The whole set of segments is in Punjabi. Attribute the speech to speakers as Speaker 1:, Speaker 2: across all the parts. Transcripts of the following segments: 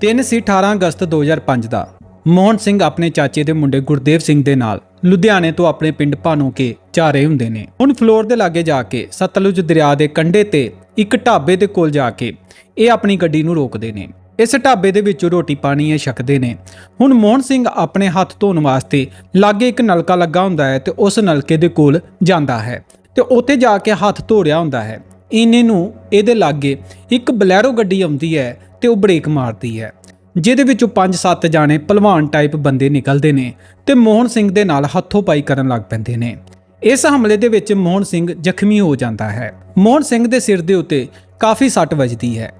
Speaker 1: ਤਿੰਨ ਸੀ 18 ਅਗਸਤ 2005 ਦਾ। ਮੋਹਨ ਸਿੰਘ ਆਪਣੇ ਚਾਚੇ ਦੇ ਮੁੰਡੇ ਗੁਰਦੇਵ ਸਿੰਘ ਦੇ ਨਾਲ ਲੁਧਿਆਣੇ ਤੋਂ ਆਪਣੇ ਪਿੰਡ ਭਾਨੂਕੇ ਜਾ ਰਹੇ ਹੁੰਦੇ ਨੇ। ਹੁਣ ਫਲੋਰ ਦੇ ਲਾਗੇ ਜਾ ਕੇ ਸਤਲੁਜ ਦਰਿਆ ਦੇ ਕੰਢੇ ਤੇ ਇੱਕ ਢਾਬੇ ਦੇ ਕੋਲ ਜਾ ਕੇ ਇਹ ਆਪਣੀ ਗੱਡੀ ਨੂੰ ਰੋਕਦੇ ਨੇ। ਇਸ ਢਾਬੇ ਦੇ ਵਿੱਚੋਂ ਰੋਟੀ ਪਾਣੀ ਇਹ ਛਕਦੇ ਨੇ। ਹੁਣ ਮੋਹਨ ਸਿੰਘ ਆਪਣੇ ਹੱਥ ਧੋਣ ਵਾਸਤੇ ਲਾਗੇ ਇੱਕ ਨਲਕਾ ਲੱਗਾ ਹੁੰਦਾ ਹੈ ਤੇ ਉਸ ਨਲਕੇ ਦੇ ਕੋਲ ਜਾਂਦਾ ਹੈ ਤੇ ਉੱਥੇ ਜਾ ਕੇ ਹੱਥ ਧੋ ਰਿਹਾ ਹੁੰਦਾ ਹੈ। ਇੰਨੇ ਨੂੰ ਇਹਦੇ ਲਾਗੇ ਇੱਕ ਬਲੈਰੋ ਗੱਡੀ ਆਉਂਦੀ ਹੈ ਤੇ ਉਹ ਬ੍ਰੇਕ ਮਾਰਦੀ ਹੈ, ਜਿਹਦੇ ਵਿੱਚੋਂ 5-7 ਜਾਣੇ ਪਹਿਲਵਾਨ ਟਾਈਪ ਬੰਦੇ ਨਿਕਲਦੇ ਨੇ ਤੇ ਮੋਹਨ ਸਿੰਘ ਦੇ ਨਾਲ ਹੱਥੋਂ ਪਾਈ ਕਰਨ ਲੱਗ ਪੈਂਦੇ ਨੇ। ਇਸ ਹਮਲੇ ਦੇ ਵਿੱਚ ਮੋਹਨ ਸਿੰਘ ਜ਼ਖਮੀ ਹੋ ਜਾਂਦਾ ਹੈ। ਮੋਹਨ ਸਿੰਘ ਦੇ ਸਿਰ ਦੇ ਉੱਤੇ ਕਾਫੀ ਸੱਟ ਵੱਜਦੀ ਹੈ।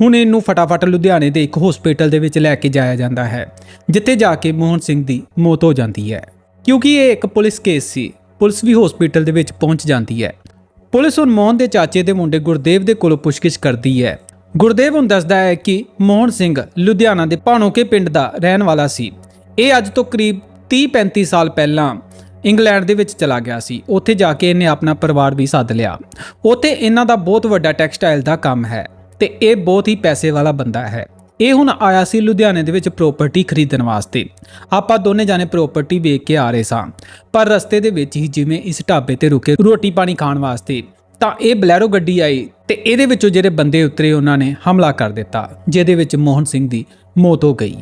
Speaker 1: ਹੁਣ ਇਹਨੂੰ ਫਟਾਫਟ ਲੁਧਿਆਣੇ ਦੇ ਇੱਕ ਹਸਪੀਟਲ ਦੇ ਵਿੱਚ ਲੈ ਕੇ ਜਾਇਆ ਜਾਂਦਾ ਹੈ, ਜਿੱਥੇ ਜਾ ਕੇ ਮੋਹਨ ਸਿੰਘ ਦੀ ਮੌਤ ਹੋ ਜਾਂਦੀ ਹੈ। ਕਿਉਂਕਿ ਇਹ ਇੱਕ ਪੁਲਿਸ ਕੇਸ ਸੀ, ਪੁਲਿਸ ਵੀ ਹਸਪੀਟਲ ਦੇ ਵਿੱਚ ਪਹੁੰਚ ਜਾਂਦੀ ਹੈ। ਪੁਲਿਸ ਹੁਣ ਮੋਹਨ ਦੇ ਚਾਚੇ ਦੇ ਮੁੰਡੇ ਗੁਰਦੇਵ ਦੇ ਕੋਲੋਂ ਪੁੱਛਗਿੱਛ ਕਰਦੀ ਹੈ ਗੁਰਦੇਵ ਹੁਣ ਦੱਸਦਾ ਹੈ ਕਿ ਮੋਹਨ ਸਿੰਘ ਲੁਧਿਆਣਾ ਦੇ ਭਾਣੋਕੇ ਪਿੰਡ ਦਾ ਰਹਿਣ ਵਾਲਾ ਸੀ। ਇਹ ਅੱਜ ਤੋਂ ਕਰੀਬ 30-35 ਸਾਲ ਪਹਿਲਾਂ ਇੰਗਲੈਂਡ ਦੇ ਵਿੱਚ ਚਲਾ ਗਿਆ ਸੀ। ਉੱਥੇ ਜਾ ਕੇ ਇਹਨੇ ਆਪਣਾ ਪਰਿਵਾਰ ਵੀ ਸੱਦ ਲਿਆ। ਉੱਥੇ ਇਹਨਾਂ ਦਾ ਬਹੁਤ ਵੱਡਾ ਟੈਕਸਟਾਈਲ ਦਾ ਕੰਮ ਹੈ ਤੇ ਇਹ ਬਹੁਤ ਹੀ ਪੈਸੇ ਵਾਲਾ ਬੰਦਾ ਹੈ। ਇਹ ਹੁਣ ਆਇਆ ਸੀ ਲੁਧਿਆਣੇ ਦੇ ਵਿੱਚ ਪ੍ਰਾਪਰਟੀ ਖਰੀਦਣ ਵਾਸਤੇ। ਆਪਾਂ ਦੋਨੇ ਜਾਣੇ ਪ੍ਰਾਪਰਟੀ ਵੇਖ ਕੇ ਆ ਰਹੇ ਸਾਂ। ਪਰ ਰਸਤੇ ਦੇ ਵਿੱਚ ਹੀ ਜਿਵੇਂ ਇਸ ਢਾਬੇ ਤੇ ਰੁਕੇ ਰੋਟੀ ਪਾਣੀ ਖਾਣ ਵਾਸਤੇ ਤਾਂ ਇਹ ਬਲੈਰੋ ਗੱਡੀ ਆਈ ਤੇ ਇਹਦੇ ਵਿੱਚੋਂ ਜਿਹੜੇ ਬੰਦੇ ਉਤਰੇ, ਉਹਨਾਂ ਨੇ ਹਮਲਾ ਕਰ ਦਿੱਤਾ, ਜਿਹਦੇ ਵਿੱਚ ਮੋਹਨ ਸਿੰਘ ਦੀ ਮੌਤ ਹੋ ਗਈ।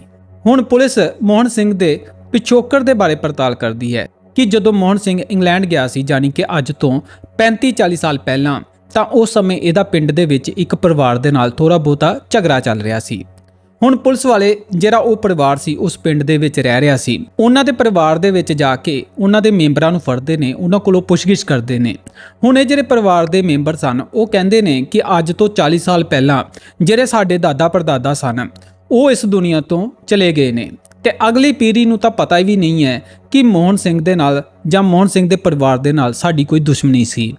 Speaker 1: ਹੁਣ ਪੁਲਿਸ ਮੋਹਨ ਸਿੰਘ ਦੇ ਪਿਛੋਕੜ ਦੇ ਬਾਰੇ ਪੜਤਾਲ ਕਰਦੀ ਹੈ ਕਿ ਜਦੋਂ ਮੋਹਨ ਸਿੰਘ ਇੰਗਲੈਂਡ ਗਿਆ ਸੀ ਜਾਨੀ ਕਿ ਅੱਜ ਤੋਂ 35-40 ਸਾਲ ਪਹਿਲਾਂ, ਤਾਂ ਉਸ ਸਮੇਂ ਇਹਦਾ ਪਿੰਡ ਦੇ ਵਿੱਚ ਇੱਕ ਪਰਿਵਾਰ ਦੇ ਨਾਲ ਥੋੜਾ ਬਹੁਤਾ ਝਗੜਾ ਚੱਲ ਰਿਹਾ ਸੀ। ਹੁਣ ਪੁਲਿਸ ਵਾਲੇ, ਜਿਹੜਾ ਉਹ ਪਰਿਵਾਰ ਸੀ, ਉਸ ਪਿੰਡ ਦੇ ਵਿੱਚ ਰਹਿ ਰਿਹਾ ਸੀ। ਉਹਨਾਂ ਦੇ ਪਰਿਵਾਰ ਦੇ ਵਿੱਚ ਜਾ ਕੇ ਉਹਨਾਂ ਦੇ ਮੈਂਬਰਾਂ ਨੂੰ ਫੜਦੇ ਨੇ, ਉਹਨਾਂ ਕੋਲੋਂ ਪੁੱਛਗਿੱਛ ਕਰਦੇ ਨੇ। ਹੁਣ ਇਹ ਜਿਹੜੇ ਪਰਿਵਾਰ ਦੇ ਮੈਂਬਰ ਸਨ, ਉਹ ਕਹਿੰਦੇ ਨੇ ਕਿ ਅੱਜ ਤੋਂ 40 ਸਾਲ ਪਹਿਲਾਂ ਜਿਹੜੇ ਸਾਡੇ ਦਾਦਾ ਪੜਦਾਦਾ ਸਨ, ਉਹ ਇਸ ਦੁਨੀਆ ਤੋਂ ਚਲੇ ਗਏ ਨੇ। ਤੇ ਅਗਲੀ ਪੀੜ੍ਹੀ ਨੂੰ ਤਾਂ ਪਤਾ ਵੀ ਨਹੀਂ ਹੈ ਕਿ ਮੋਹਨ ਸਿੰਘ ਦੇ ਨਾਲ ਜਾਂ ਮੋਹਨ ਸਿੰਘ ਦੇ ਪਰਿਵਾਰ ਦੇ ਨਾਲ ਸਾਡੀ ਕੋਈ ਦੁਸ਼ਮਣੀ ਸੀ।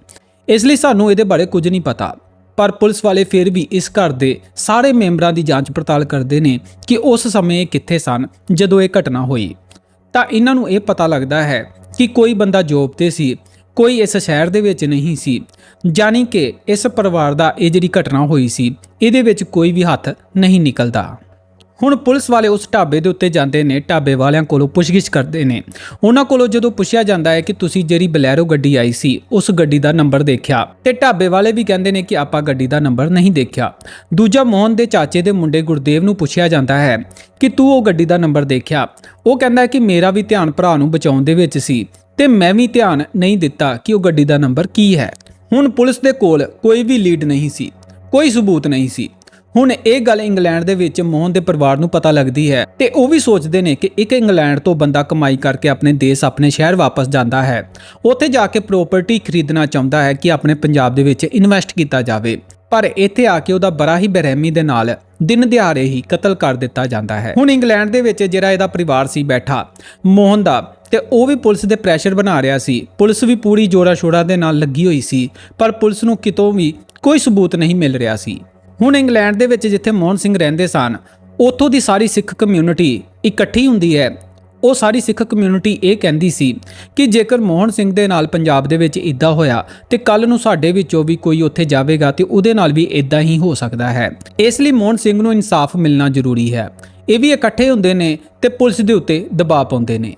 Speaker 1: ਇਸ ਲਈ ਸਾਨੂੰ ਇਹਦੇ ਬਾਰੇ ਕੁਝ ਨਹੀਂ ਪਤਾ। ਪਰ ਪੁਲਿਸ ਵਾਲੇ ਫਿਰ ਵੀ ਇਸ ਘਰ ਦੇ ਸਾਰੇ ਮੈਂਬਰਾਂ ਦੀ ਜਾਂਚ ਪੜਤਾਲ ਕਰਦੇ ਨੇ ਕਿ ਉਸ ਸਮੇਂ ਇਹ ਕਿੱਥੇ ਸਨ, ਜਦੋਂ ਇਹ ਘਟਨਾ ਹੋਈ। ਤਾਂ ਇਹਨਾਂ ਨੂੰ ਇਹ ਪਤਾ ਲੱਗਦਾ ਹੈ ਕਿ ਕੋਈ ਬੰਦਾ ਜੋਬ ਤੇ ਸੀ, ਕੋਈ ਇਸ ਸ਼ਹਿਰ ਦੇ ਵਿੱਚ ਨਹੀਂ ਸੀ ਜਾਨੀ ਕਿ ਇਸ ਪਰਿਵਾਰ ਦਾ ਇਹ ਜਿਹੜੀ ਘਟਨਾ ਹੋਈ ਸੀ, ਇਹਦੇ ਵਿੱਚ ਕੋਈ ਵੀ ਹੱਥ ਨਹੀਂ ਨਿਕਲਦਾ। ਹੁਣ ਪੁਲਿਸ ਵਾਲੇ ਉਸ ਢਾਬੇ ਦੇ ਉੱਤੇ ਜਾਂਦੇ ਨੇ, ਢਾਬੇ ਵਾਲਿਆਂ ਕੋਲੋਂ ਪੁੱਛਗਿੱਛ ਕਰਦੇ ਨੇ। ਉਹਨਾਂ ਕੋਲੋਂ ਜਦੋਂ ਪੁੱਛਿਆ ਜਾਂਦਾ ਹੈ ਕਿ ਤੁਸੀਂ ਜਿਹੜੀ ਬਲੈਰੋ ਗੱਡੀ ਆਈ ਸੀ, ਉਸ ਗੱਡੀ ਦਾ ਨੰਬਰ ਦੇਖਿਆ ਤੇ ਢਾਬੇ ਵਾਲੇ ਵੀ ਕਹਿੰਦੇ ਨੇ ਕਿ ਆਪਾਂ ਗੱਡੀ ਦਾ ਨੰਬਰ ਨਹੀਂ ਦੇਖਿਆ। ਦੂਜਾ ਮੋਹਨ ਦੇ ਚਾਚੇ ਦੇ ਮੁੰਡੇ ਗੁਰਦੇਵ ਨੂੰ ਪੁੱਛਿਆ ਜਾਂਦਾ ਹੈ ਕਿ ਤੂੰ ਉਹ ਗੱਡੀ ਦਾ ਨੰਬਰ ਦੇਖਿਆ? ਉਹ ਕਹਿੰਦਾ ਹੈ ਕਿ ਮੇਰਾ ਵੀ ਧਿਆਨ ਭਰਾ ਨੂੰ ਬਚਾਉਣ ਦੇ ਵਿੱਚ ਸੀ ਤੇ ਮੈਂ ਵੀ ਧਿਆਨ ਨਹੀਂ ਦਿੱਤਾ ਕਿ ਉਹ ਗੱਡੀ ਦਾ ਨੰਬਰ ਕੀ ਹੈ। ਹੁਣ ਪੁਲਿਸ ਦੇ ਕੋਲ ਕੋਈ ਵੀ ਲੀਡ ਨਹੀਂ ਸੀ, ਕੋਈ ਸਬੂਤ ਨਹੀਂ ਸੀ। ਹੁਣ ਇਹ ਗੱਲ ਇੰਗਲੈਂਡ ਦੇ ਵਿੱਚ ਮੋਹਨ ਦੇ ਪਰਿਵਾਰ ਨੂੰ ਪਤਾ ਲੱਗਦੀ ਹੈ ਤੇ ਉਹ ਵੀ ਸੋਚਦੇ ਨੇ ਕਿ ਇੱਕ ਇੰਗਲੈਂਡ ਤੋਂ ਬੰਦਾ ਕਮਾਈ ਕਰਕੇ ਆਪਣੇ ਦੇਸ਼ ਆਪਣੇ ਸ਼ਹਿਰ ਵਾਪਸ ਜਾਂਦਾ ਹੈ। ਉੱਥੇ ਜਾ ਕੇ ਪ੍ਰਾਪਰਟੀ ਖਰੀਦਣਾ ਚਾਹੁੰਦਾ ਹੈ ਕਿ ਆਪਣੇ ਪੰਜਾਬ ਦੇ ਵਿੱਚ ਇਨਵੈਸਟ ਕੀਤਾ ਜਾਵੇ। ਪਰ ਇੱਥੇ ਆ ਕੇ ਉਹਦਾ ਬੜਾ ਹੀ ਬੇਰਹਿਮੀ ਦੇ ਨਾਲ ਦਿਨ ਦਿਹਾੜੇ ਹੀ ਕਤਲ ਕਰ ਦਿੱਤਾ ਜਾਂਦਾ ਹੈ। ਹੁਣ ਇੰਗਲੈਂਡ ਦੇ ਵਿੱਚ ਜਿਹੜਾ ਇਹਦਾ ਪਰਿਵਾਰ ਸੀ ਬੈਠਾ, ਮੋਹਨ ਦਾ, ਤੇ ਉਹ ਵੀ ਪੁਲਿਸ ਦੇ ਪ੍ਰੈਸ਼ਰ ਬਣਾ ਰਿਹਾ ਸੀ। ਪੁਲਿਸ ਵੀ ਪੂਰੀ ਜੋਰਾ ਸ਼ੋਰਾ ਦੇ ਨਾਲ ਲੱਗੀ ਹੋਈ ਸੀ, ਪਰ ਪੁਲਿਸ ਨੂੰ ਕਿਤੋਂ ਵੀ ਕੋਈ ਸਬੂਤ ਨਹੀਂ ਮਿਲ ਰਿਹਾ ਸੀ। ਹੁਣ ਇੰਗਲੈਂਡ ਦੇ ਵਿੱਚ ਜਿੱਥੇ ਮੋਹਨ ਸਿੰਘ ਰਹਿੰਦੇ ਸਨ, ਉੱਥੋਂ ਦੀ ਸਾਰੀ ਸਿੱਖ ਕਮਿਊਨਿਟੀ ਇਕੱਠੀ ਹੁੰਦੀ ਹੈ। ਉਹ ਸਾਰੀ ਸਿੱਖ ਕਮਿਊਨਿਟੀ ਇਹ ਕਹਿੰਦੀ ਸੀ ਕਿ ਜੇਕਰ ਮੋਹਨ ਸਿੰਘ ਦੇ ਨਾਲ ਪੰਜਾਬ ਦੇ ਵਿੱਚ ਇਦਾਂ ਹੋਇਆ ਤੇ ਕੱਲ ਨੂੰ ਸਾਡੇ ਵਿੱਚੋਂ ਵੀ ਕੋਈ ਉੱਥੇ ਜਾਵੇਗਾ ਤੇ ਉਹਦੇ ਨਾਲ ਵੀ ਇਦਾਂ ਹੀ ਹੋ ਸਕਦਾ ਹੈ। ਇਸ ਲਈ ਮੋਹਨ ਸਿੰਘ ਨੂੰ ਇਨਸਾਫ ਮਿਲਣਾ ਜ਼ਰੂਰੀ ਹੈ। ਇਹ ਵੀ ਇਕੱਠੇ ਹੁੰਦੇ ਨੇ ਤੇ ਪੁਲਿਸ ਦੇ ਉੱਤੇ ਦਬਾਅ ਪਾਉਂਦੇ ਨੇ।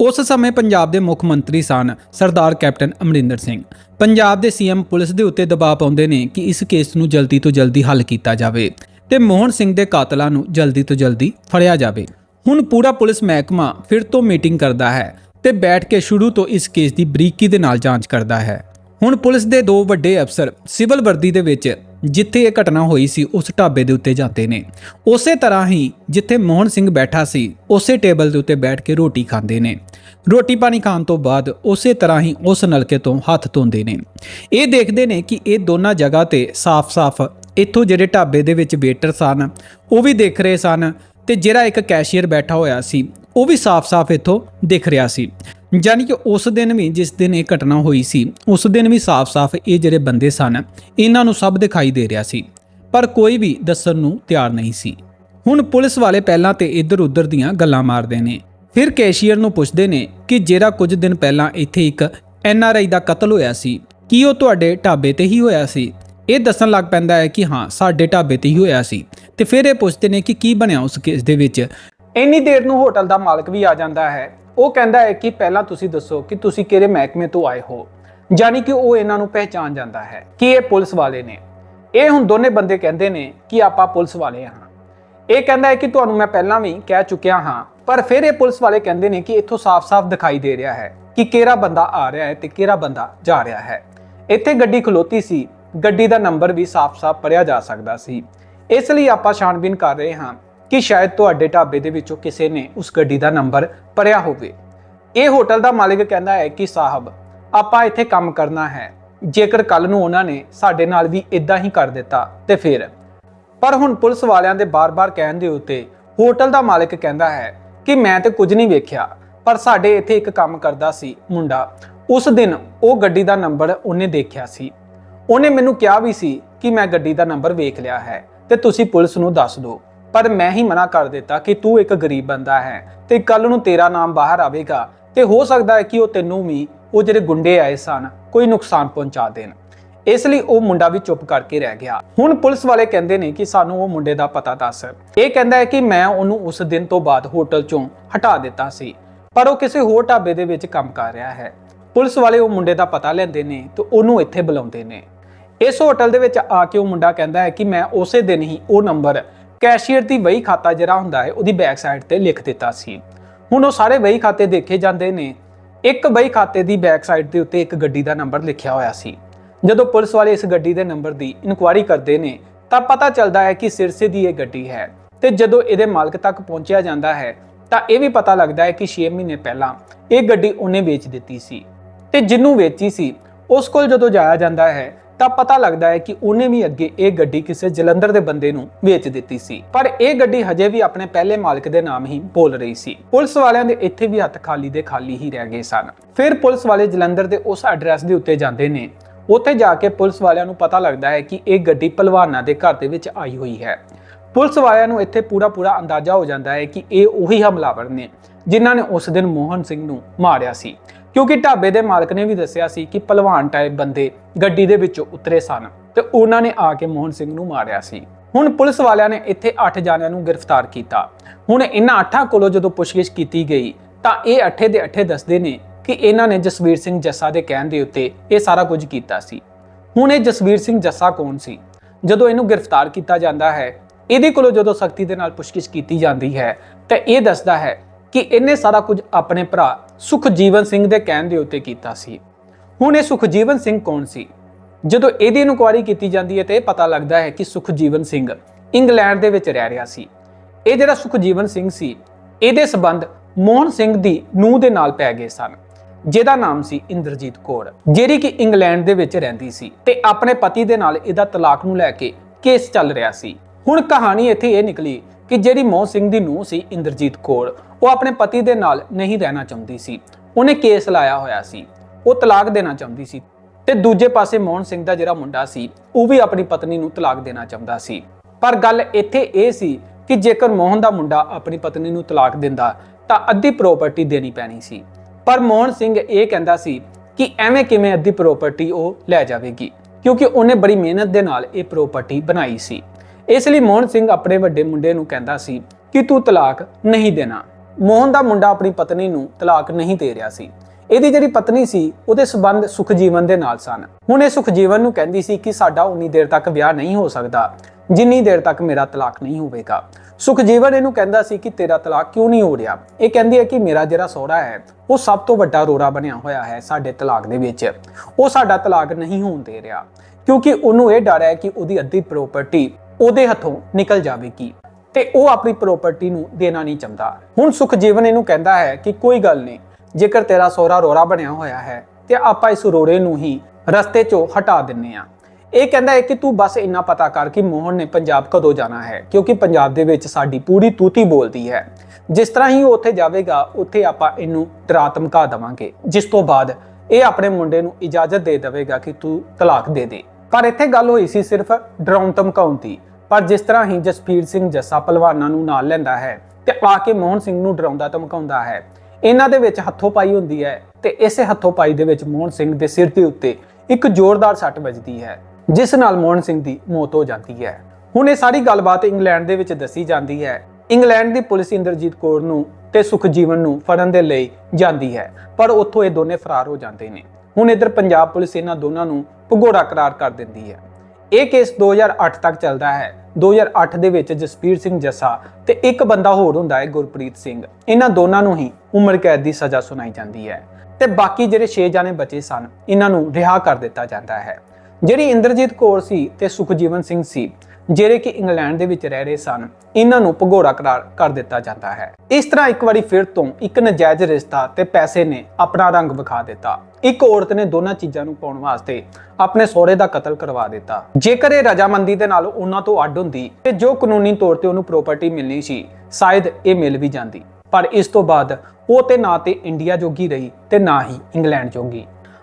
Speaker 1: ਉਸ ਸਮੇਂ ਪੰਜਾਬ ਦੇ ਮੁੱਖ ਮੰਤਰੀ ਸਨ, ਸਰਦਾਰ ਕੈਪਟਨ ਅਮਰਿੰਦਰ ਸਿੰਘ। ਪੰਜਾਬ ਦੇ ਸੀਐਮ ਪੁਲਿਸ ਦੇ ਉੱਤੇ ਦਬਾਅ ਪਾਉਂਦੇ ਨੇ ਕਿ ਇਸ ਕੇਸ ਨੂੰ ਜਲਦੀ ਤੋਂ ਜਲਦੀ ਹੱਲ ਕੀਤਾ ਜਾਵੇ ਤੇ ਮੋਹਨ ਸਿੰਘ ਦੇ ਕਾਤਲਾਂ ਨੂੰ ਜਲਦੀ ਤੋਂ ਜਲਦੀ ਫੜਿਆ ਜਾਵੇ। ਹੁਣ ਪੂਰਾ ਪੁਲਿਸ ਮਹਿਕਮਾ ਫਿਰ ਤੋਂ ਮੀਟਿੰਗ ਕਰਦਾ ਹੈ ਤੇ ਬੈਠ ਕੇ ਸ਼ੁਰੂ ਤੋਂ ਇਸ ਕੇਸ ਦੀ ਬਰੀਕੀ ਦੇ ਨਾਲ ਜਾਂਚ ਕਰਦਾ ਹੈ। ਹੁਣ ਪੁਲਿਸ ਦੇ ਦੋ ਵੱਡੇ ਅਫਸਰ ਸਿਵਲ ਵਰਦੀ ਦੇ ਵਿੱਚ ਜਿੱਥੇ ਇਹ ਘਟਨਾ ਹੋਈ ਸੀ, ਉਸ ਢਾਬੇ ਦੇ ਉੱਤੇ ਜਾਂਦੇ ਨੇ। ਉਸੇ ਤਰ੍ਹਾਂ ਹੀ ਜਿੱਥੇ ਮੋਹਨ ਸਿੰਘ ਬੈਠਾ ਸੀ, ਉਸੇ ਟੇਬਲ ਦੇ ਉੱਤੇ ਬੈਠ ਕੇ ਰੋਟੀ ਖਾਂਦੇ ਨੇ। ਰੋਟੀ ਪਾਣੀ ਖਾਣ ਤੋਂ ਬਾਅਦ ਉਸੇ ਤਰ੍ਹਾਂ ਹੀ ਉਸ ਨਲਕੇ ਤੋਂ ਹੱਥ ਧੋਂਦੇ ਨੇ। ਇਹ ਦੇਖਦੇ ਨੇ ਕਿ ਇਹ ਦੋਨਾਂ ਜਗ੍ਹਾ ਤੇ ਸਾਫ਼-ਸਾਫ਼ ਇੱਥੋਂ ਜਿਹੜੇ ਢਾਬੇ ਦੇ ਵਿੱਚ ਵੇਟਰ ਸਨ, ਉਹ ਵੀ ਦੇਖ ਰਹੇ ਸਨ ਤੇ ਜਿਹੜਾ ਇੱਕ ਕੈਸ਼ੀਅਰ ਬੈਠਾ ਹੋਇਆ ਸੀ, ਉਹ ਵੀ ਸਾਫ਼-ਸਾਫ਼ ਇੱਥੋਂ ਦਿਖ ਰਿਹਾ ਸੀ। ਯਾਨੀ ਕਿ ਉਸ ਦਿਨ ਵੀ ਜਿਸ ਦਿਨ ਇਹ ਘਟਨਾ ਹੋਈ ਸੀ, ਉਸ ਦਿਨ ਵੀ ਸਾਫ਼-ਸਾਫ਼ ਇਹ ਜਿਹੜੇ ਬੰਦੇ ਸਨ, ਇਹਨਾਂ ਨੂੰ ਸਭ ਦਿਖਾਈ ਦੇ ਰਿਹਾ ਸੀ, ਪਰ ਕੋਈ ਵੀ ਦੱਸਣ ਨੂੰ ਤਿਆਰ ਨਹੀਂ ਸੀ। ਹੁਣ ਪੁਲਿਸ ਵਾਲੇ ਪਹਿਲਾਂ ਤੇ ਇੱਧਰ-ਉੱਧਰ ਦੀਆਂ ਗੱਲਾਂ ਮਾਰਦੇ ਨੇ। ਫਿਰ ਕੈਸ਼ੀਅਰ ਨੂੰ ਪੁੱਛਦੇ ਨੇ ਕਿ ਜਿਹੜਾ ਕੁਝ ਦਿਨ ਪਹਿਲਾਂ ਇੱਥੇ ਇੱਕ ਐਨਆਰਆਈ ਦਾ ਕਤਲ ਹੋਇਆ ਸੀ, ਕੀ ਉਹ ਤੁਹਾਡੇ ਢਾਬੇ ਤੇ ਹੀ ਹੋਇਆ ਸੀ? ਇਹ ਦੱਸਣ ਲੱਗ ਪੈਂਦਾ ਹੈ ਕਿ ਹਾਂ, ਸਾਡੇ ਢਾਬੇ ਤੇ ਹੀ ਹੋਇਆ ਸੀ। ਤੇ ਫਿਰ ਇਹ ਪੁੱਛਦੇ ਨੇ ਕਿ ਕੀ ਬਣਿਆ ਉਸ ਕੇਸ ਦੇ ਵਿੱਚ? ਇੰਨੀ ਦੇਰ ਨੂੰ ਹੋਟਲ ਦਾ ਮਾਲਕ ਵੀ ਆ ਜਾਂਦਾ ਹੈ। ਉਹ ਕਹਿੰਦਾ ਹੈ ਕਿ ਪਹਿਲਾਂ ਤੁਸੀਂ ਦੱਸੋ ਕਿ ਤੁਸੀਂ ਕਿਹੜੇ ਮਹਿਕਮੇ ਤੋਂ ਆਏ ਹੋ? ਯਾਨੀ ਕਿ ਉਹ ਇਹਨਾਂ ਨੂੰ ਪਹਿਚਾਨ ਜਾਂਦਾ ਹੈ ਕਿ ਇਹ ਪੁਲਿਸ ਵਾਲੇ ਨੇ। ਇਹ ਹੁਣ ਦੋਨੇ ਬੰਦੇ ਕਹਿੰਦੇ ਨੇ ਕਿ ਆਪਾਂ ਪੁਲਿਸ ਵਾਲੇ ਹਾਂ। ਇਹ ਕਹਿੰਦਾ ਹੈ ਕਿ ਤੁਹਾਨੂੰ ਮੈਂ ਪਹਿਲਾਂ ਵੀ ਕਹਿ ਚੁੱਕਿਆ ਹਾਂ, ਪਰ ਫਿਰ ਇਹ ਪੁਲਿਸ ਵਾਲੇ ਕਹਿੰਦੇ ਨੇ ਕਿ ਇੱਥੋਂ ਸਾਫ਼-ਸਾਫ਼ ਦਿਖਾਈ ਦੇ ਰਿਹਾ ਹੈ ਕਿ ਕਿਹੜਾ ਬੰਦਾ ਆ ਰਿਹਾ ਹੈ ਤੇ ਕਿਹੜਾ ਬੰਦਾ ਜਾ ਰਿਹਾ ਹੈ। ਇੱਥੇ ਗੱਡੀ ਖਲੋਤੀ ਸੀ, ਗੱਡੀ ਦਾ ਨੰਬਰ ਵੀ ਸਾਫ਼-ਸਾਫ਼ ਪੜਿਆ ਜਾ ਸਕਦਾ ਸੀ। ਇਸ ਲਈ ਆਪਾਂ ਛਾਣਬੀਨ ਕਰ ਰਹੇ ਹਾਂ ਕਿ ਸ਼ਾਇਦ ਤੁਹਾਡੇ ਢਾਬੇ ਦੇ ਵਿੱਚੋਂ ਕਿਸੇ ਨੇ ਉਸ ਗੱਡੀ ਦਾ ਨੰਬਰ ਭਰਿਆ ਹੋਵੇ। ਇਹ ਹੋਟਲ ਦਾ ਮਾਲਕ ਕਹਿੰਦਾ ਹੈ ਕਿ ਸਾਹਿਬ, ਆਪਾਂ ਇੱਥੇ ਕੰਮ ਕਰਨਾ ਹੈ। ਜੇਕਰ ਕੱਲ ਨੂੰ ਉਹਨਾਂ ਨੇ ਸਾਡੇ ਨਾਲ ਵੀ ਇਦਾਂ ਹੀ ਕਰ ਦਿੱਤਾ, ਤੇ ਫਿਰ? ਪਰ ਹੁਣ ਪੁਲਿਸ ਵਾਲਿਆਂ ਦੇ ਬਾਰ-ਬਾਰ ਕਹਿਣ ਦੇ ਉੱਤੇ ਹੋਟਲ ਦਾ ਮਾਲਕ ਕਹਿੰਦਾ ਹੈ ਕਿ ਮੈਂ ਤੇ ਕੁਝ ਨਹੀਂ ਵੇਖਿਆ, ਪਰ ਸਾਡੇ ਇੱਥੇ ਇੱਕ ਕੰਮ ਕਰਦਾ ਸੀ ਮੁੰਡਾ। ਉਸ ਦਿਨ ਉਹ ਗੱਡੀ ਦਾ ਨੰਬਰ ਉਹਨੇ ਦੇਖਿਆ ਸੀ। ਉਹਨੇ ਮੈਨੂੰ ਕਿਹਾ ਵੀ ਸੀ ਕਿ ਮੈਂ ਗੱਡੀ ਦਾ ਨੰਬਰ ਵੇਖ ਲਿਆ ਹੈ, ਤੇ ਤੁਸੀਂ ਪੁਲਿਸ ਨੂੰ ਦੱਸ ਦਿਓ। ਪਰ ਮੈਂ ਹੀ ਮਨਾ ਕਰ ਦਿੱਤਾ ਕਿ ਤੂੰ ਇੱਕ ਗਰੀਬ ਬੰਦਾ ਹੈ ਤੇ ਕੱਲ ਨੂੰ ਤੇਰਾ ਨਾਮ ਬਾਹਰ ਆਵੇਗਾ ਤੇ ਹੋ ਸਕਦਾ ਹੈ ਕਿ ਉਹ ਤੈਨੂੰ ਵੀ ਉਹ ਜਿਹੜੇ ਗੁੰਡੇ ਆਏ ਸਨ, ਕੋਈ ਨੁਕਸਾਨ ਪਹੁੰਚਾ ਦੇਣ। ਇਸ ਲਈ ਉਹ ਮੁੰਡਾ ਵੀ ਚੁੱਪ ਕਰਕੇ ਰਹਿ ਗਿਆ। ਹੁਣ ਪੁਲਿਸ ਵਾਲੇ ਕਹਿੰਦੇ ਨੇ ਕਿ ਸਾਨੂੰ ਉਹ ਮੁੰਡੇ ਦਾ ਪਤਾ ਦੱਸ। ਇਹ ਕਹਿੰਦਾ ਹੈ ਕਿ ਮੈਂ ਉਹਨੂੰ ਉਸ ਦਿਨ ਤੋਂ ਬਾਅਦ ਹੋਟਲ ਚੋਂ ਹਟਾ ਦਿੱਤਾ ਸੀ, ਪਰ ਉਹ ਕਿਸੇ ਹੋਰ ਢਾਬੇ ਦੇ ਵਿੱਚ ਕੰਮ ਕਰ ਰਿਹਾ ਹੈ। ਪੁਲਿਸ ਵਾਲੇ ਉਹ ਮੁੰਡੇ ਦਾ ਪਤਾ ਲੈਂਦੇ ਨੇ ਤੇ ਉਹਨੂੰ ਇੱਥੇ ਬੁਲਾਉਂਦੇ ਨੇ। ਇਸ ਹੋਟਲ ਦੇ ਵਿੱਚ ਆ ਕੇ ਉਹ ਮੁੰਡਾ ਕਹਿੰਦਾ ਹੈ ਕਿ ਮੈਂ ਉਸੇ ਦਿਨ ਹੀ ਉਹ ਨੰਬਰ ਕੈਸ਼ੀਅਰ ਦੀ ਵਹੀ ਖਾਤਾ ਜਿਹੜਾ ਹੁੰਦਾ ਹੈ, ਉਹਦੀ ਬੈਕ ਸਾਈਡ ਤੇ ਲਿਖ ਦਿੱਤਾ ਸੀ। ਹੁਣ ਉਹ ਸਾਰੇ ਵਹੀ ਖਾਤੇ ਦੇਖੇ ਜਾਂਦੇ ਨੇ। ਇੱਕ ਵਹੀ ਖਾਤੇ ਦੀ ਬੈਕ ਸਾਈਡ ਦੇ ਉੱਤੇ ਇੱਕ ਗੱਡੀ ਦਾ ਨੰਬਰ ਲਿਖਿਆ ਹੋਇਆ ਸੀ। ਜਦੋਂ ਪੁਲਿਸ ਵਾਲੇ ਇਸ ਗੱਡੀ ਦੇ ਨੰਬਰ ਦੀ ਇਨਕੁਆਇਰੀ ਕਰਦੇ ਨੇ, ਤਾਂ ਪਤਾ ਚੱਲਦਾ ਹੈ ਕਿ ਸਿਰਸੇ ਦੀ ਇਹ ਗੱਡੀ ਹੈ। ਤੇ ਜਦੋਂ ਇਹਦੇ ਮਾਲਕ ਤੱਕ ਪਹੁੰਚਿਆ ਜਾਂਦਾ ਹੈ, ਤਾਂ ਇਹ ਵੀ ਪਤਾ ਲੱਗਦਾ ਹੈ ਕਿ 6 ਮਹੀਨੇ ਪਹਿਲਾਂ ਇਹ ਗੱਡੀ ਉਹਨੇ ਵੇਚ ਦਿੱਤੀ ਸੀ। ਤੇ ਜਿਹਨੂੰ ਵੇਚੀ ਸੀ, ਉਸ ਕੋਲ ਜਦੋਂ ਜਾਇਆ ਜਾਂਦਾ ਹੈ ਤਾਂ ਪਤਾ ਲੱਗਦਾ ਹੈ ਕਿ ਉਹਨੇ ਵੀ ਅੱਗੇ ਇਹ ਗੱਡੀ ਕਿਸੇ ਜਲੰਧਰ ਦੇ ਬੰਦੇ ਨੂੰ ਵੇਚ ਦਿੱਤੀ ਸੀ। ਪਰ ਇਹ ਗੱਡੀ ਹਜੇ ਵੀ ਆਪਣੇ ਪਹਿਲੇ ਮਾਲਕ ਦੇ ਨਾਮ ਹੀ ਬੋਲ ਰਹੀ ਸੀ। ਪੁਲਿਸ ਵਾਲਿਆਂ ਦੇ ਇੱਥੇ ਵੀ ਹੱਥ ਖਾਲੀ ਦੇ ਖਾਲੀ ਹੀ ਰਹਿ ਗਏ ਸਨ। ਫਿਰ ਪੁਲਿਸ ਵਾਲੇ ਜਲੰਧਰ ਦੇ ਉਸ ਐਡਰੈਸ ਦੇ ਉੱਤੇ ਜਾਂਦੇ ਨੇ। ਉੱਥੇ ਜਾ ਕੇ ਪੁਲਿਸ ਵਾਲਿਆਂ ਨੂੰ ਪਤਾ ਲੱਗਦਾ ਹੈ ਕਿ ਇਹ ਗੱਡੀ ਪਹਿਲਵਾਨਾਂ ਦੇ ਘਰ ਦੇ ਵਿੱਚ ਆਈ ਹੋਈ ਹੈ। ਪੁਲਿਸ ਵਾਲਿਆਂ ਨੂੰ ਇੱਥੇ ਪੂਰਾ ਪੂਰਾ ਅੰਦਾਜ਼ਾ ਹੋ ਜਾਂਦਾ ਹੈ ਕਿ ਇਹ ਉਹੀ ਹਮਲਾਵਰ ਨੇ ਜਿਨ੍ਹਾਂ ਨੇ ਉਸ ਦਿਨ ਮੋਹਨ ਸਿੰਘ ਨੂੰ ਮਾਰਿਆ ਸੀ। ਕਿਉਂਕਿ ਢਾਬੇ ਦੇ ਮਾਲਕ ਨੇ ਵੀ ਦੱਸਿਆ ਸੀ ਕਿ ਪਹਿਲਵਾਨ ਟਾਈਪ ਬੰਦੇ ਗੱਡੀ ਦੇ ਵਿੱਚੋਂ ਉਤਰੇ ਸਨ ਤੇ ਉਹਨਾਂ ਨੇ ਆ ਕੇ ਮੋਹਨ ਸਿੰਘ ਨੂੰ ਮਾਰਿਆ ਸੀ। ਹੁਣ ਪੁਲਿਸ ਵਾਲਿਆਂ ਨੇ ਇੱਥੇ 8 ਜਾਣਿਆਂ ਨੂੰ ਗ੍ਰਿਫਤਾਰ ਕੀਤਾ। ਹੁਣ ਇਹਨਾਂ 8 ਕੋਲੋਂ ਜਦੋਂ ਪੁੱਛਗਿੱਛ ਕੀਤੀ ਗਈ, ਤਾਂ ਇਹ 8 ਦੇ 8 ਦੱਸਦੇ ਨੇ ਕਿ ਇਹਨਾਂ ਨੇ ਜਸਵੀਰ ਸਿੰਘ ਜੱਸਾ ਦੇ ਕਹਿਣ ਦੇ ਉੱਤੇ ਇਹ ਸਾਰਾ ਕੁਝ ਕੀਤਾ ਸੀ। ਹੁਣ ਇਹ ਜਸਵੀਰ ਸਿੰਘ ਜੱਸਾ ਕੌਣ ਸੀ? ਜਦੋਂ ਇਹਨੂੰ ਗ੍ਰਿਫਤਾਰ ਕੀਤਾ ਜਾਂਦਾ ਹੈ, ਇਹਦੇ ਕੋਲੋਂ ਜਦੋਂ ਸਖਤੀ ਦੇ ਨਾਲ ਪੁੱਛਗਿੱਛ ਕੀਤੀ ਜਾਂਦੀ ਹੈ, ਤਾਂ ਇਹ ਦੱਸਦਾ ਹੈ ਕਿ ਇਹਨੇ ਸਾਰਾ ਕੁਝ ਆਪਣੇ ਭਰਾ ਸੁਖਜੀਵਨ ਸਿੰਘ ਦੇ ਕਹਿਣ ਦੇ ਉੱਤੇ ਕੀਤਾ ਸੀ। ਹੁਣ ਇਹ ਸੁਖਜੀਵਨ ਸਿੰਘ ਕੌਣ ਸੀ? ਜਦੋਂ ਇਹਦੀ ਇਨਕੁਆਇਰੀ ਕੀਤੀ ਜਾਂਦੀ ਹੈ ਤੇ ਇਹ ਪਤਾ ਲੱਗਦਾ ਹੈ ਕਿ ਸੁਖਜੀਵਨ ਸਿੰਘ ਇੰਗਲੈਂਡ ਦੇ ਵਿੱਚ ਰਹਿ ਰਿਹਾ ਸੀ। ਇਹ ਜਿਹੜਾ ਸੁਖਜੀਵਨ ਸਿੰਘ ਸੀ, ਇਹਦੇ ਸਬੰਧ ਮੋਹਨ ਸਿੰਘ ਦੀ ਨੂੰਹ ਦੇ ਨਾਲ ਪੈ ਗਏ ਸਨ, ਜਿਹਦਾ ਨਾਮ ਸੀ ਇੰਦਰਜੀਤ ਕੌਰ, ਜਿਹੜੀ ਕਿ ਇੰਗਲੈਂਡ ਦੇ ਵਿੱਚ ਰਹਿੰਦੀ ਸੀ ਤੇ ਆਪਣੇ ਪਤੀ ਦੇ ਨਾਲ ਇਹਦਾ ਤਲਾਕ ਨੂੰ ਲੈ ਕੇ ਕੇਸ ਚੱਲ ਰਿਹਾ ਸੀ। ਹੁਣ ਕਹਾਣੀ ਇੱਥੇ ਇਹ ਨਿਕਲੀ ਕਿ ਜਿਹੜੀ ਮੋਹਨ ਸਿੰਘ ਦੀ ਨੂੰਹ ਸੀ ਇੰਦਰਜੀਤ ਕੌਰ, ਉਹ ਆਪਣੇ ਪਤੀ ਦੇ ਨਾਲ ਨਹੀਂ ਰਹਿਣਾ ਚਾਹੁੰਦੀ ਸੀ। ਉਹਨੇ ਕੇਸ ਲਾਇਆ ਹੋਇਆ ਸੀ। ਉਹ ਤਲਾਕ ਦੇਣਾ ਚਾਹੁੰਦੀ ਸੀ। ਤੇ ਦੂਜੇ ਪਾਸੇ ਮੋਹਨ ਸਿੰਘ ਦਾ ਜਿਹੜਾ ਮੁੰਡਾ ਸੀ, ਉਹ ਵੀ ਆਪਣੀ ਪਤਨੀ ਨੂੰ ਤਲਾਕ ਦੇਣਾ ਚਾਹੁੰਦਾ ਸੀ। ਪਰ ਗੱਲ ਇੱਥੇ ਇਹ ਸੀ ਕਿ ਜੇਕਰ ਮੋਹਨ ਦਾ ਮੁੰਡਾ ਆਪਣੀ ਪਤਨੀ ਨੂੰ ਤਲਾਕ ਦਿੰਦਾ, ਤਾਂ ਅੱਧੀ ਪ੍ਰਾਪਰਟੀ ਦੇਣੀ ਪੈਣੀ ਸੀ। ਪਰ ਮੋਹਨ ਸਿੰਘ ਇਹ ਕਹਿੰਦਾ ਸੀ ਕਿ ਐਵੇਂ ਕਿਵੇਂ ਅੱਧੀ ਪ੍ਰਾਪਰਟੀ ਉਹ ਲੈ ਜਾਵੇਗੀ, ਕਿਉਂਕਿ ਉਹਨੇ ਬੜੀ ਮਿਹਨਤ ਦੇ ਨਾਲ ਇਹ ਪ੍ਰਾਪਰਟੀ ਬਣਾਈ ਸੀ। ਇਸ ਲਈ ਮੋਹਨ ਸਿੰਘ ਆਪਣੇ ਵੱਡੇ ਮੁੰਡੇ ਨੂੰ ਕਹਿੰਦਾ ਸੀ ਕਿ ਤੂੰ ਤਲਾਕ ਨਹੀਂ ਦੇਣਾ। ਮੋਹਨ ਦਾ ਮੁੰਡਾ ਆਪਣੀ ਪਤਨੀ ਨੂੰ ਤਲਾਕ ਨਹੀਂ ਦੇ ਰਿਹਾ ਸੀ। ਇਹਦੀ ਜਿਹੜੀ ਪਤਨੀ ਸੀ, ਉਹਦੇ ਸਬੰਧ ਸੁਖਜੀਵਨ ਦੇ ਨਾਲ ਸਨ। ਹੁਣ ਇਹ ਸੁਖਜੀਵਨ ਨੂੰ ਕਹਿੰਦੀ ਸੀ ਕਿ ਸਾਡਾ ਉਨੀ ਦੇਰ ਤੱਕ ਵਿਆਹ ਨਹੀਂ ਹੋ ਸਕਦਾ। ਜਿੰਨੀ ਦੇਰ ਤੱਕ ਮੇਰਾ ਤਲਾਕ ਨਹੀਂ ਹੋਵੇਗਾ। ਸੁਖਜੀਵਨ ਇਹਨੂੰ ਕਹਿੰਦਾ ਸੀ ਕਿ ਤੇਰਾ ਤਲਾਕ ਕਿਉਂ ਨਹੀਂ ਹੋ ਰਿਹਾ? ਇਹ ਕਹਿੰਦੀ ਹੈ ਕਿ ਮੇਰਾ ਜਿਹੜਾ ਸਹੁਰਾ ਹੈ, ਉਹ ਸਭ ਤੋਂ ਵੱਡਾ ਰੋੜਾ ਬਣਿਆ ਹੋਇਆ ਹੈ ਸਾਡੇ ਤਲਾਕ ਦੇ ਵਿੱਚ। ਉਹ ਸਾਡਾ ਤਲਾਕ ਨਹੀਂ ਹੋਣ ਦੇ ਰਿਹਾ। ਕਿਉਂਕਿ ਉਹਨੂੰ ਇਹ ਡਰ ਹੈ ਕਿ ਉਹਦੀ ਅੱਧੀ ਪ੍ਰਾਪਰਟੀ ਉਹਦੇ ਹੱਥੋਂ ਨਿਕਲ ਜਾਵੇਗੀ ਤੇ ਉਹ ਆਪਣੀ ਪ੍ਰਾਪਰਟੀ ਨੂੰ ਦੇਣਾ ਨਹੀਂ ਚਾਹੁੰਦਾ। ਹੁਣ ਸੁਖਜੀਵਨ ਇਹਨੂੰ ਕਹਿੰਦਾ ਹੈ ਕਿ ਕੋਈ ਗੱਲ ਨਹੀਂ, ਜੇਕਰ ਤੇਰਾ ਸਹੁਰਾ ਰੋੜਾ ਬਣਿਆ ਹੋਇਆ ਹੈ, ਤੇ ਆਪਾਂ ਇਸ ਰੋੜੇ ਨੂੰ ਹੀ ਰਸਤੇ 'ਚੋਂ ਹਟਾ ਦਿੰਨੇ ਆ। ਇਹ ਕਹਿੰਦਾ ਹੈ ਕਿ ਤੂੰ ਬਸ ਇੰਨਾ ਪਤਾ ਕਰ ਕਿ ਮੋਹਨ ਨੇ ਪੰਜਾਬ ਕਦੋਂ ਜਾਣਾ ਹੈ, ਕਿਉਂਕਿ ਪੰਜਾਬ ਦੇ ਵਿੱਚ ਸਾਡੀ ਪੂਰੀ ਤੂਤੀ ਬੋਲਦੀ ਹੈ। ਜਿਸ ਤਰ੍ਹਾਂ ਹੀ ਉਹ ਉੱਥੇ ਜਾਵੇਗਾ, ਉੱਥੇ ਆਪਾਂ ਇਹਨੂੰ ਡਰਾ ਧਮਕਾ ਦੇਵਾਂਗੇ, ਜਿਸ ਤੋਂ ਬਾਅਦ ਇਹ ਆਪਣੇ ਮੁੰਡੇ ਨੂੰ ਇਜਾਜ਼ਤ ਦੇ ਦੇਵੇਗਾ ਕਿ ਤੂੰ ਤਲਾਕ ਦੇ ਦੇ। ਪਰ ਇੱਥੇ ਗੱਲ ਹੋਈ ਸੀ ਸਿਰਫ ਡਰਾਉਣ ਧਮਕਾਉਣ ਦੀ। ਪਰ ਜਿਸ ਤਰ੍ਹਾਂ ਹੀ ਜਸਪੀਰ ਸਿੰਘ ਜੱਸਾ ਪਹਿਲਵਾਨਾਂ ਨੂੰ ਨਾਲ ਲੈਂਦਾ ਹੈ ਤੇ ਆ ਕੇ ਮੋਹਨ ਸਿੰਘ ਨੂੰ ਡਰਾਉਂਦਾ ਧਮਕਾਉਂਦਾ ਹੈ, ਇਹਨਾਂ ਦੇ ਵਿੱਚ ਹੱਥੋਂ ਪਾਈ ਹੁੰਦੀ ਹੈ ਤੇ ਇਸੇ ਹੱਥੋਂ ਪਾਈ ਦੇ ਵਿੱਚ ਮੋਹਨ ਸਿੰਘ ਦੇ ਸਿਰ ਦੇ ਉੱਤੇ ਇੱਕ ਜ਼ੋਰਦਾਰ ਸੱਟ ਵੱਜਦੀ ਹੈ, ਜਿਸ ਨਾਲ ਮੋਹਨ ਸਿੰਘ ਦੀ ਮੌਤ ਹੋ ਜਾਂਦੀ ਹੈ। ਹੁਣ ਇਹ ਸਾਰੀ ਗੱਲਬਾਤ ਇੰਗਲੈਂਡ ਦੇ ਵਿੱਚ ਦੱਸੀ ਜਾਂਦੀ ਹੈ। ਇੰਗਲੈਂਡ ਦੀ ਪੁਲਿਸ ਇੰਦਰਜੀਤ ਕੌਰ ਨੂੰ ਤੇ ਸੁਖਜੀਵਨ ਨੂੰ ਫੜਨ ਦੇ ਲਈ ਜਾਂਦੀ ਹੈ, ਪਰ ਉੱਥੋਂ ਇਹ ਦੋਨੇ ਫਰਾਰ ਹੋ ਜਾਂਦੇ ਨੇ। ਹੁਣ ਇਧਰ ਪੰਜਾਬ ਪੁਲਿਸ ਇਹਨਾਂ ਦੋਨਾਂ ਨੂੰ ਭਗੌੜਾ ਕਰਾਰ ਕਰ ਦਿੰਦੀ ਹੈ। ਇਹ ਕੇਸ 2008 ਤੱਕ ਚੱਲਦਾ ਹੈ। 2008 ਦੇ ਵਿੱਚ ਜਸਪੀਰ ਸਿੰਘ ਜੱਸਾ ਤੇ ਇੱਕ ਬੰਦਾ ਹੋਰ ਹੁੰਦਾ ਹੈ ਗੁਰਪ੍ਰੀਤ ਸਿੰਘ। ਇਹਨਾਂ ਦੋਨਾਂ ਨੂੰ ਹੀ ਉਮਰ ਕੈਦ ਦੀ ਸਜ਼ਾ ਸੁਣਾਈ ਜਾਂਦੀ ਹੈ। ਤੇ ਬਾਕੀ ਜਿਹੜੇ 6 ਜਾਣੇ ਬਚੇ ਸਨ, ਇਹਨਾਂ ਨੂੰ ਰਿਹਾ ਕਰ ਦਿੱਤਾ ਜਾਂਦਾ ਹੈ। ਜਿਹੜੀ ਇੰਦਰਜੀਤ ਕੌਰ ਸੀ ਤੇ ਸੁਖਜੀਵਨ ਸਿੰਘ ਸੀ ਜਿਹੜੇ ਕਿ ਇੰਗਲੈਂਡ ਦੇ ਵਿੱਚ ਰਹਿ ਰਹੇ ਸਨ, ਇਹਨਾਂ ਨੂੰ ਭਗੌੜਾ ਕਰਾਰ ਕਰ ਦਿੱਤਾ ਜਾਂਦਾ ਹੈ। ਇਸ ਤਰ੍ਹਾਂ ਇੱਕ ਵਾਰੀ ਫਿਰ ਤੋਂ ਇੱਕ ਨਜਾਇਜ਼ ਰਿਸ਼ਤਾ ਤੇ ਪੈਸੇ ਨੇ ਆਪਣਾ ਰੰਗ ਵਿਖਾ ਦਿੱਤਾ। ਇੱਕ ਔਰਤ ਨੇ ਦੋਨਾਂ ਚੀਜ਼ਾਂ ਨੂੰ ਪਾਉਣ ਵਾਸਤੇ ਆਪਣੇ ਸਹੁਰੇ ਦਾ ਕਤਲ ਕਰਵਾ ਦਿੱਤਾ। ਜੇਕਰ ਇਹ ਰਜਾਮੰਦੀ ਦੇ ਨਾਲ ਉਹਨਾਂ ਤੋਂ ਅੱਡ ਹੁੰਦੀ ਤੇ ਜੋ ਕਾਨੂੰਨੀ ਤੌਰ ਤੇ ਉਹਨੂੰ ਪ੍ਰਾਪਰਟੀ ਮਿਲਣੀ ਸੀ, ਸ਼ਾਇਦ ਇਹ ਮਿਲ ਵੀ ਜਾਂਦੀ। ਪਰ ਇਸ ਤੋਂ ਬਾਅਦ ਉਹ ਤੇ ਨਾ ਤੇ ਇੰਡੀਆ ਜੋਗੀ ਰਹੀ ਤੇ ਨਾ ਹੀ ਇੰਗਲੈਂਡ ਜੋਗੀ।